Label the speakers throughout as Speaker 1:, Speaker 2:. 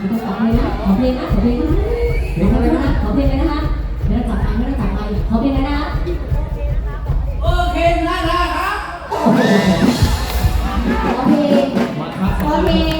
Speaker 1: เดี๋
Speaker 2: ยวเราจั
Speaker 1: บไปนะ
Speaker 2: ขอเพลงนะขอเพลงนะเดี๋ยวเราจับขอเพลงเลยนะคะไม่ต้องรา
Speaker 1: จับไปไม่
Speaker 2: ต้องราจับไปขอเพลงเลยนะโอเคนะครับขอเพลงขอเพลง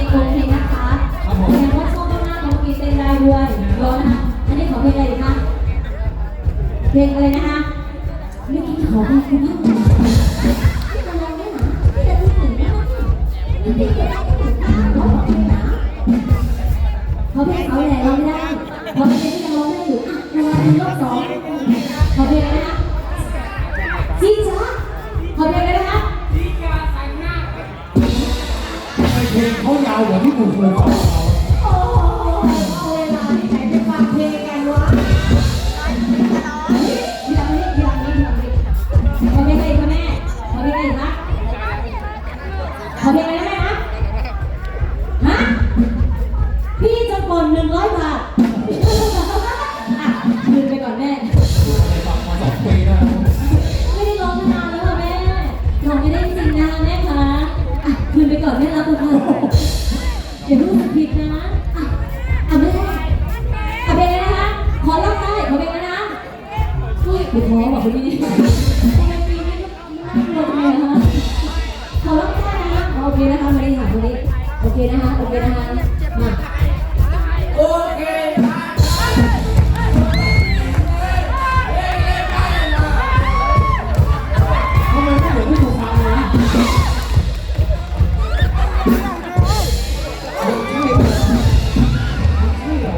Speaker 2: ว่าขอเพลงโอเคนะคะแสดงว่าชอบมากๆน้องกีเต้นได้ด้วยรอนะคะอันนี้ขอเพลงอะไรดีคะเพลงอะไรนะคะเมื่อกี้ขอเพลงคุณพ่อที่จะร้องได้หรอที่จะพูดถึงนะที่จะพูดถึงนะขอเพลงนะเขาเพลงเขาแหละร้องไม่ได้ขอเพลงที่ยังร้องได้อยู่อะรางวัลเป็นรอบสอง พี่จะ
Speaker 1: ก
Speaker 2: ดหนึ่งร้อยบาทอะคืนไปก่อนแม่
Speaker 1: ฟังมาสองปีแล้ว
Speaker 2: ไม่ได้ร้องมานานแล้วค่ะแม่ร้องไม่ได้จริงๆนะแม่คะอะคืนไปก่อนแม่รับค่ะอย่าเพิ่งสะผิดนะอะอะแม่อะเป็นไงนะคะขอรับได้ขอเป็นะอุ้ยเดี๋ยวท้อ